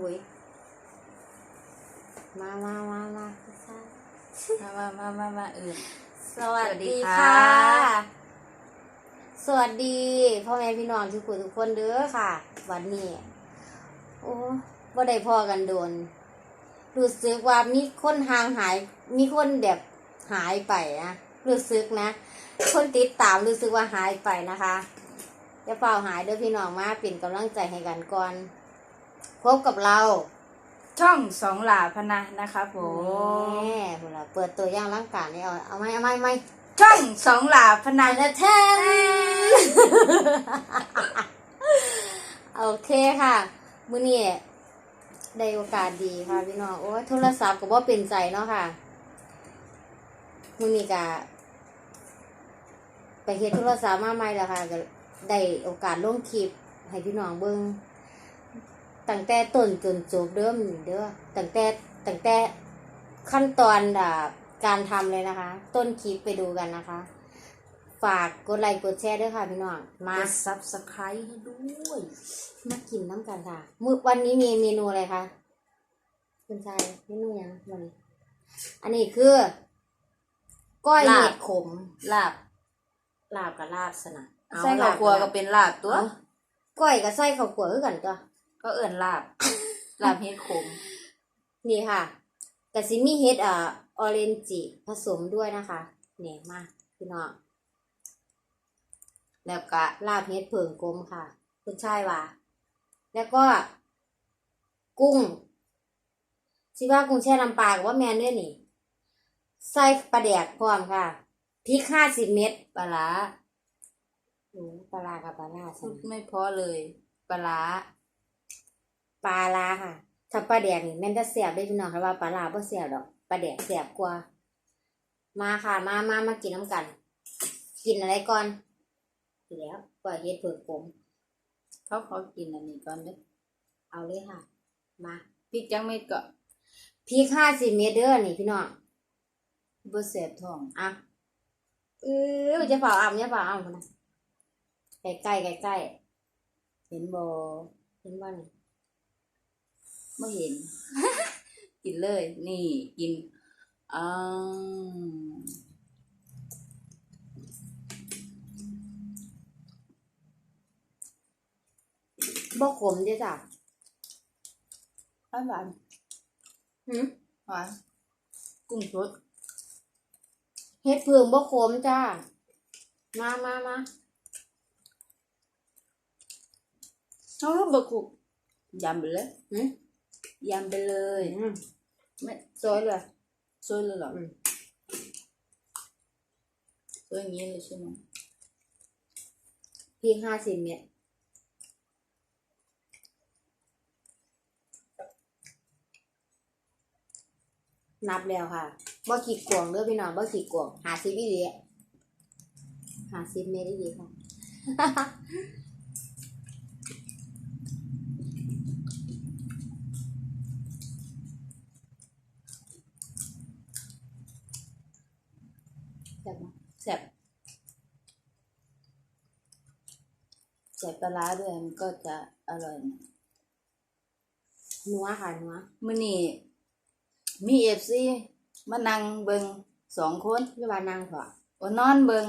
หุยมามามามามามามามามาเอื่นสวัสดีสวัสดีค่ะค่ะ สวัสดีพ่อแม่พี่น้องทุกคนทุกคนเด้อค่ะ วันนี้โอ้บ่ได้พอกันโดนรู้สึกว่ามีคนห่างหาย มีคนแบบหายไปนะรู้สึกนะ คนติดตามรู้สึกว่าหายไปนะคะอย่าเปล่าหายเด้อพี่น้องมาเป็นกำลังใจให้กันก่อน พบกับเราช่องสองหลาพนะนะคะผมแม่พวกเราเปิดตัวอย่างร่างกายนี่เอาเอาไหมเอาไหมเอาไหมช่องสองหลาพนะนะแทนโอเคค่ะมื้อนี้ได้โอกาสดีค่ะพี่น้องโอ้ยโทรศัพท์ก็บ่เป็นใจเนาะค่ะมื้อนี้ก็ไปเฮ็ดโทรศัพท์มาใหม่แล้วค่ะก็ได้โอกาสลงคลิปให้พี่น้องเบิ่ง ตั้งแต่ต้นจนจบเด้อมื้อนี้เด้อตั้งแต่ตั้งแต่ขั้นตอนอ่าการทำเลยนะคะ ต้นคลิปไปดูกันนะคะ ฝากกดไลค์กดแชร์ด้วยค่ะพี่น้องมากดซับสไครต์ให้ด้วยมากินน้ำกันค่ะมื้อวันนี้มีเมนูอะไรคะคุณชายเมนูยังวันนี้อันนี้คือ ก้อยเห็ดขมลาบลาบกับลาบสนะเอาไส้ข้าวกลัวลาบก็เป็นลาบตัวเอาก้อยกับไส้ข้าวกลัวคือกันตัว ก็เอื่นลาบ ลาบเฮ็ดขม นี่ค่ะกะซิมีเห็ดอ่าออเรนจิผสมด้วยนะคะเนี่ยมาพี่น้องแล้วก็ลาบเห็ดเผิงกลมค่ะ คุณชายว่า แล้วก็ กุ้งสิว่ากุ้งแช่น้ำปลากับว่าแมนด้วยนี่ใส่ปลาแดกพร้อมค่ะพริกห้าสิบเม็ดปลาร้าอืมปลาร้ากับปลาร้าพูใส่ดไม่พอเลย ปลาร้า ปลาร้าค่ะ ถ้าปลาแดกนี่แม่นจะเสียบได้พี่น้องค่ะว่าปลาร้าบ่เสียบดอกปลาแดกเสียบกว่า มาค่ะ มามามากินน้ำกัน กินอะไรก่อนกินแล้วก่อยเฮ็ดเผือกผมเขาขอกินอันนี้ก่อนเด้อเอาเลยค่ะ มาพริกจังเม็ดก็พริกห้าสิบเม็ดเด้อนี่พี่น้องบ่เสียบท้องอะเออมันจะเป่าอ่ำจะเป่าอ่ำคนนะใกล้ใกล้ใกล้ใกล้เห็นบ่ๆเห็นบ้าน ไม่เห็น กินเลย นี่กินอ่าบ่ขมเด้อจ้ะหวานหวานหืมหวานกุ้งสดเฮ็ดเผืองบ่ขมจ้า มามามาเขาบะคุกยำไปเลยหืม ยำไปเลยอืมไม่สวยเลยซวยเลยเหรออืมซวยอย่างนี้เลยใช่ไหมพริกห้าสิบเม็ดนับแล้วค่ะบ่ขีดกวางเด้อพี่น้องบ่ขีดกวางหาสิบอีหลีหาสิบเม็ดอีหลีค่ะ แซ่บไหม แซ่บใส่ปลาร้าด้วยมันก็จะอร่อยนะนัวค่ะนัวมื่อนี้มีเอฟซีมานั่งเบิงสองคนเรียกว่านางเถอะโอนอนเบิง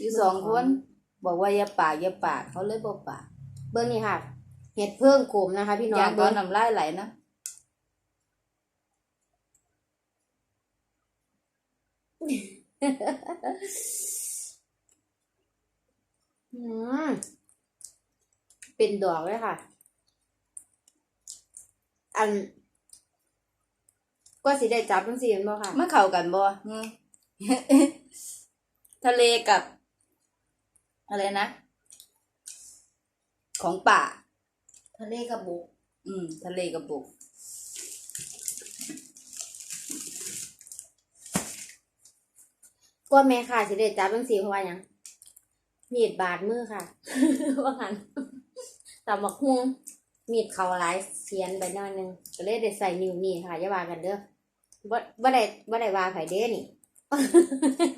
อยู่สองคน บอกว่าอย่าปากอย่าปากเขาเลยบอกปากเบิ้งนี่ค่ะ เห็ดเพิ่งขมนะคะ พี่น้อองยากตอเบิ้นงน้ำลายไหลนะ อืมเป็นดอกเลยค่ะ อันก็สิได้จับทั้งสี่เป็นบ่ค่ะมันเข้ากันบ่อืมทะเลกับ อะไรนะ ของป่า ทะเลกระบุกอืม ทะเลกับบุกก็แม่ค่ะสิได้จับทั้งสี่เพราะว่าหยัง มีดบาดมือค่ะ ว่างั้นแต่บักฮวงมีดเขาหลายเสียนไปหน่อยหนึงก็เลยได้ใส่นิ้วนี่ค่ะอย่าว่ากันเด้อบ่บ่ได้บ่ได้ว่าไผเด้นี่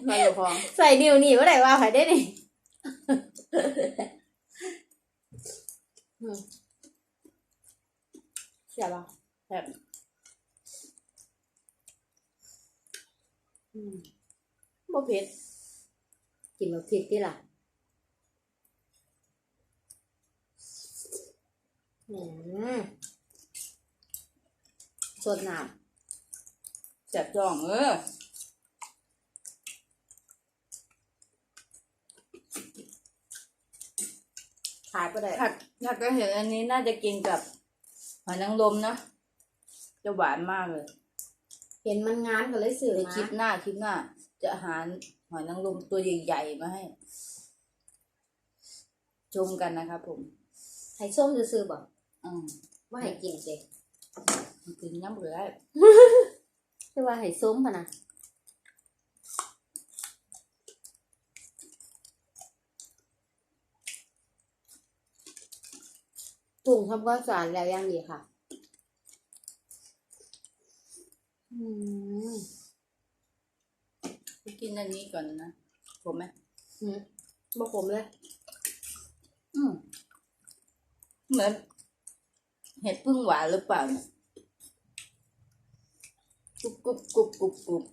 มาอยู่พองใส่นิ้วนี่บ่ได้ว่าไผเด้นี่อืมเสียบอะแซ่บอืมบ่เผ็ดกินแบบผิดที่ล่ะ อืมสดน้แซ่บจ้องเออำขายก็ได้ถ้าถ้าก็เห็นอันนี้น่าจะกินกับหอยนางรมนะจะหวานมากเลย เห็นมันงามก็เลยซื้อในมาคลิปหน้าคลิปหน้า จะหาหอยนางรมตัวใหญ่ๆมาให้ ชมกันนะครับผม ให้ส้มจะซื้อๆบ่อื มว่าให้กินสิกินน้ำเหลือคือว่าให้ส้มพะนะถุงทำความสะอาดแล้วยังดีค่ะ อืมกินอันนี้ก่อนนะผมไหมอืมบ่ผมเลย อืมเหมือน เห็ดพึ่งหวานหรือเปล่าเนี่ยกรุบกรุบกรุบกรุบกรุบ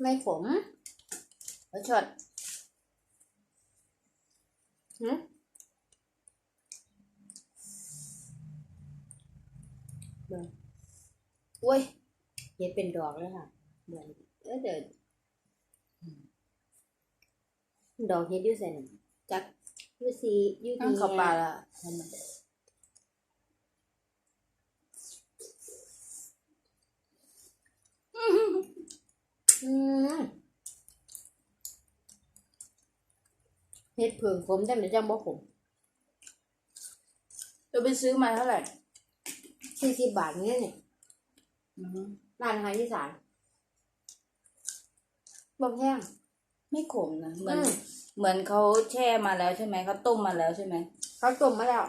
ไม่ผมแล้วช็อตหืมเบิ่งอุ้ยเห็ดเป็นดอกเลยค่ะเบิ่งเออเดี๋ยวดอกเห็ดยูเซนจักยูซียูดีเข้าปลาละเห็นไหม อืม เห็ดเผิงผมจังเดี๋ยวจังบ่ผมจะไปซื้อมาเท่าไหร่สี่สิบบาทนี่เนี่ยอือฮึร้านอาหารที่สานบ่แพงไม่ขมนะเหมือนอืมเหมือนเขาแช่มาแล้วใช่ไหมเขาต้มมาแล้วใช่ไหมเขาต้มมาแล้ว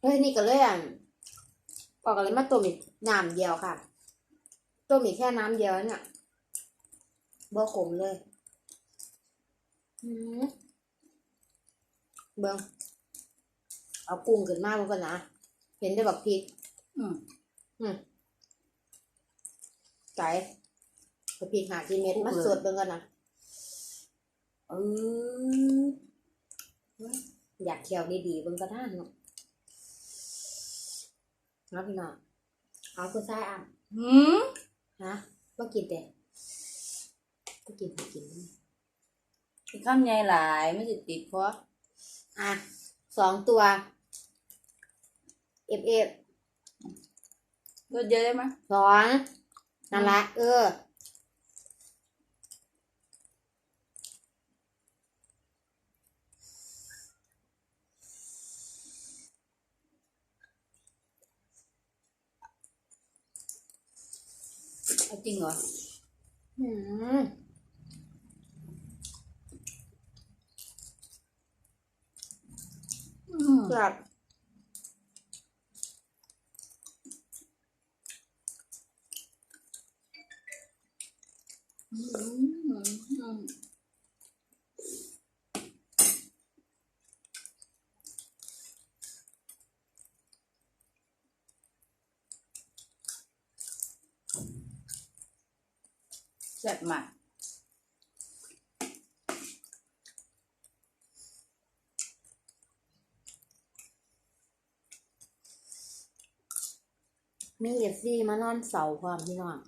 เฮ้ยนี่ก็เลยอะออกเลยมาต้มอีกน้ำเดียวค่ะต้มอีกแค่น้ำเดียวเนี่ยบ่ขมเลยอืม เบิ้งเอากุ้งขึ้นมาเบิ่งก่อนนะ เห็นได้แบบพริก อืมอืมไก่กับพริกหาที่เม็ดกุ้งมาเลยสดเบิ่งก่อนนะเอออยากเคี่ยวดีๆเบิ่งก็ได้เนาะเนาะพี่น้องเอาคุณซ้ายอะหืมฮะก็กินแต่ก็กินก็กินอีกข้ามใหญ่หลายไม่ติดติดเพราะ อะสองตัวเอฟเอฟรสเยอะได้ไหมสองนั่นละเออเอาจริงเหรอ อืม อืมแบบอื มอืมแซ่บมากมีเอฟซีมานอนเฝ้าความพี่น้อง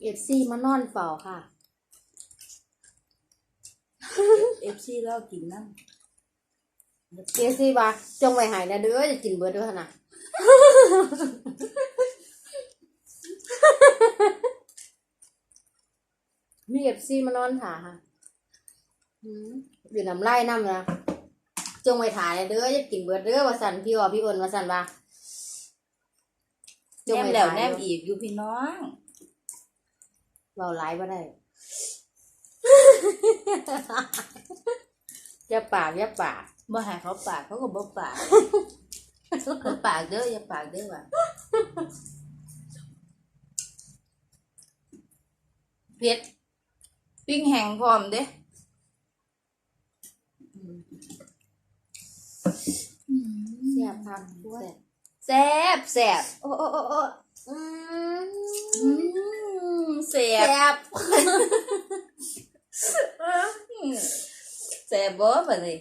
เอฟซีมานอนเฝ้าค่ะเอฟซีแล้วกินนั่นเอฟซีว่าจงไว้ใหายนะเด้อจะกินเบิดเด้วยนะมีเอฟซีมานอนถ่าค่ะอืมอยู่น้ำไล่น้ำนะจงไว้ถ่ายนะเด้อจะกินเบิดเด้อว่าสันพี่ว่าพี่อ้นว่าสันว่า แนมแล้วแนมอีกอยู่พี่น้องเราไลฟ์ว่าได้อย่าปากอย่าปากบ่ให้เขาปากเขาก็บ่ปากเขาปากเด้ออย่าปากเด้อว่ะเผ็ดปิ้งแห้งพร้อมเด้เสียบครับด้วย แซ่บแซ่บโอ้โอ้โอ้โอ้อืมอืมแซ่แซ่บบแซ่บบ่บัดนี้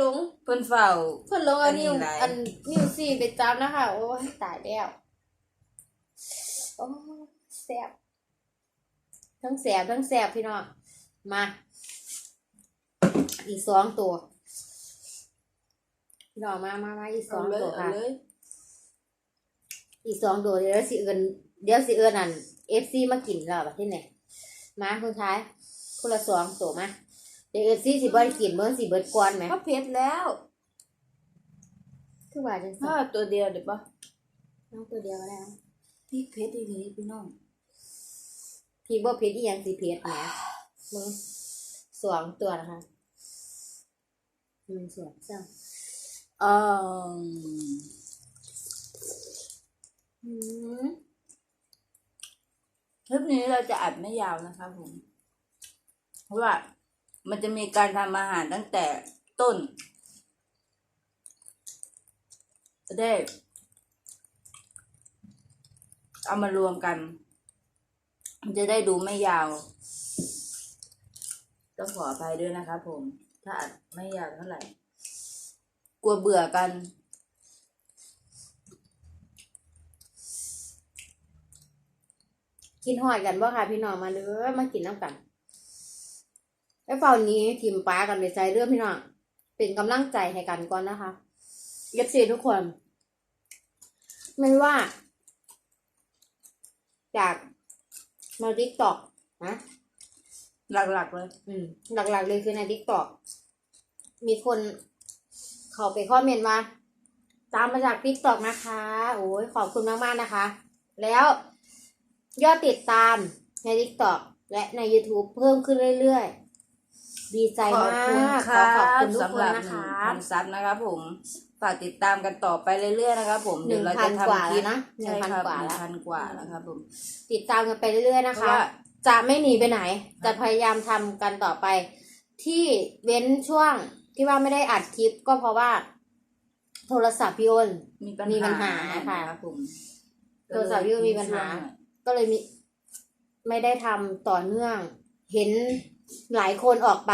ลงเพิ่นเฝ้า เพิ่นลงอันนิ้วอันนี้หลายอันนิ้วสี่ไปจับนะคะ โอ้ยตายแล้วโอ้แซ่บทั้งแสบทั้งแสบพี่น้องมา อีกสองตัวพี่น้องมามามาอีกสเอาองเลยตัวเอาค่ะเลย อีกสองตัวเดี๋ยวสิเอินเดี๋ยวสิเอินอันเอฟซีมากินเราแบบที่ไหนมาคุณท้ายคนละสองตัวมาเดี๋ยวเอฟซีสิเบิร์กินเบิร์สิเบิร์กวนไหมก็เผ็ดแล้วคือว่าจังสิถ้าตัวเดียวเดี๋ยวปะน้องตัวเดียวก็ได้นะพี่เผ็ดดีๆพี่น้องพี่บ่เพชรอีหยังสิเพชรแหมมึงสองตัวนะคะหนึ่งสองสามเอ่ออืม คลิปนี้เราจะอัดไม่ยาวนะคะผม เพราะว่ามันจะมีการทำอาหารตั้งแต่ต้น จะได้ เอามารวมกัน มันจะได้ดูไม่ยาว ต้องขออภัยด้วยนะครับผม ถ้าอัดไม่ยาวเท่าไหร่ กลัวเบื่อกัน กินหอดกันบ่ค่ะ พี่น้องมาเด้อมากินน้ำกันแล้วเฝ้านี้ทีมป้ากันไปใจเรื่องพี่น้องเป็นกำลังใจให้กันก่อนนะคะเอฟซีทุกคนไม่ว่า จากมาดิกตอกนะหลักๆเลย อืมหลักๆเลยคือในดิกตอกมีคนเขาไปคอมเมนต์มาตามมาจากดิกตอกนะคะ โอ้ยขอบคุณมากๆนะคะ แล้ว ยอดติดตามในดิกตอกและใน YouTube เพิ่มขึ้นเรื่อยๆ ดีใจขอบมาคุณกคขอรับขอบคุณทุกสำคหนรับนะหนึ่งคะพันซับนะครับผม ฝากติดตามกันต่อไปเรื่อยๆนะครับผมหเดี๋นึ่ยวงเราพัจะนกว่าทำคลิแล้ปวนะหนึ่ใช่งพันครับกว่าหนึ่แล้วงพันกว่าแล้วครับผมติดตามกันไปเรื่อยๆนะเพคะราะว่า จะไม่หนีไปไหน จะพยายามทำกันต่อไป ที่เว้นช่วงที่ว่าไม่ได้อัดคลิปก็เพราะว่า โทรศัพท์พี่อ้น มีปัญมีปัญหาหาค่ะ นะครับผมโทรศัพท์พี่มีปัญหา ก็เลยมีไม่ได้ทำต่อเนื่อง เห็นหลายคนออกไป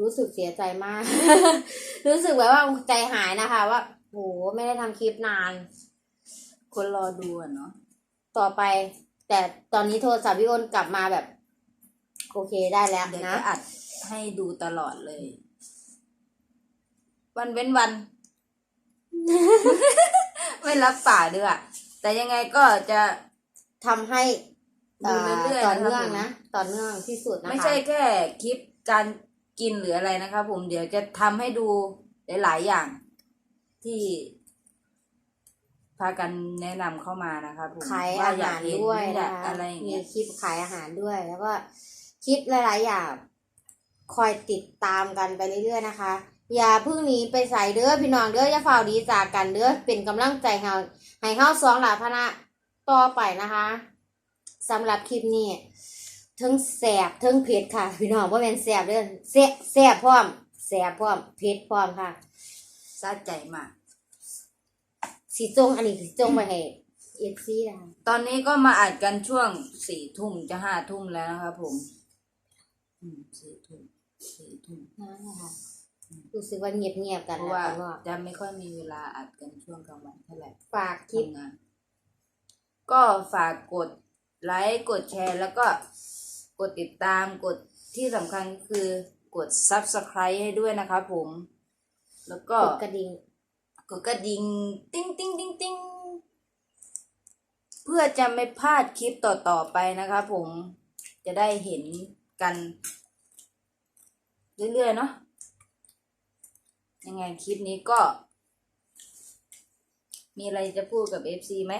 รู้สึกเสียใจมาก รู้สึกแบบว่าใจหายนะคะว่าโหไม่ได้ทำคลิปนาน คนรอดูอะเนาะต่อไป แต่ตอนนี้โทรศัพท์พี่อ้นกลับมาแบบ โอเคได้แล้วเดี๋ยวนะจะอัดให้ดูตลอดเลย วันเว้นวัน ไม่รับป่าด้วยอะแต่ยังไงก็จะ ทำให้ดูเรื่อยๆต่อนะครับเนื่องผมนะต่อเนื่องที่สุดนะคะไม่ใช่แค่คลิปการกินหรืออะไรนะครับผมเดี๋ยวจะทำให้ดูหลายๆอย่างที่ พากันแนะนำเข้ามานะครับผมขายว่อาอยาหากรเห็นด้วยอยานะกคะอะไรอย่างมีเงี้ยคลิปขายอาหารด้วย แล้วก็คลิปหลายๆอย่างคอยติดตามกันไปเรื่อยๆนะคะ อย่าเพิ่งหนีไปใส่เด้อพี่น้องเด้ออย่าฝ่าดีจากกันเด้อเป็นกำลังใจให้เฮาให้เฮาสองหลาพนะ ต่อไปนะคะสำหรับคลิปนี้ทั้งแสบทั้งเผ็ดค่ะ พี่น้องว่าเป็นแสบเด้อแสบแสบพร้อมแสบพร้อมเผ็ดพร้อมค่ะซาใจมากสีจงอันนี้สีจงไปให้เอฟซีนะคะตอนนี้ก็มาอัดกันช่วงสี่ทุ่มจะห้าทุ่มแล้วนะครับผมอืมสี่ทุ่มสี่ทุ่มนั่นแหละค่ะรู้สึกว่าเงียบเงียบๆกันเพราะนะว่าข้างนอกจะไม่ค่อยมีเวลาอัดกันช่วงกลางวันเท่าไหร่ฝากคลิปทำงาน ก็ฝากกดไลค์กดแชร์ แล้วก็กดติดตามกดที่สำคัญคือกด subscribe ให้ด้วยนะครับผม แล้วก็กดกระดิ่งกดกระดิ่งติ้งติ้งติ้งติ้งเพื่อจะไม่พลาดคลิปต่อๆไปนะครับผมจะได้เห็นกัน เรื่อยๆเนาะยังไงคลิปนี้ก็ มีอะไรจะพูดกับ FC ไหม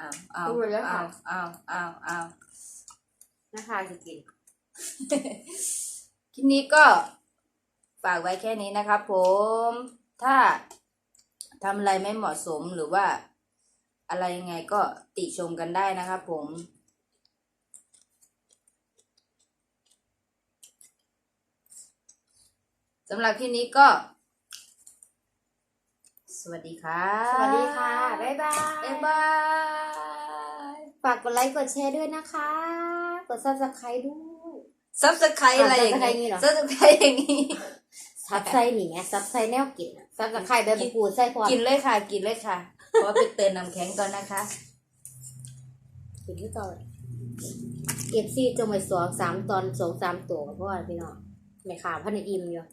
อ้าวอ้าวพูดแล้วค่ะอ้าวอ้าวอ้าวอ้าวนะคะจะกินคลิปนี้ก็ฝากไว้แค่นี้นะครับผมถ้าทำอะไรไม่เหมาะสมหรือว่าอะไรยังไงก็ติชมกันได้นะครับผมสำหรับคลิปนี้ก็ วัสดีค่ะ สวัสดีค่ะ บ๊ายบาย บ๊ายบาย ฝากกดไลค์กดแชร์ด้วยนะคะ กด subscribe ด้วย ซับสไครต์อะไรอย่าง Subscribe นี่เหรอซับสไครต์อย่างนี้ซับไซนี่ไงซับไซแนวกินซับไครแบบกูดใส่พอกินเลยค่ะ กินเลยค่ะ ขอไปเติมน้ำแข็งก่อนนะคะกินที่ต่อเก็บซี่จงไปสองสามตอนสองสามตัวเพราะว่าพี่น้องไม่ขาพันในอิ่มอยู่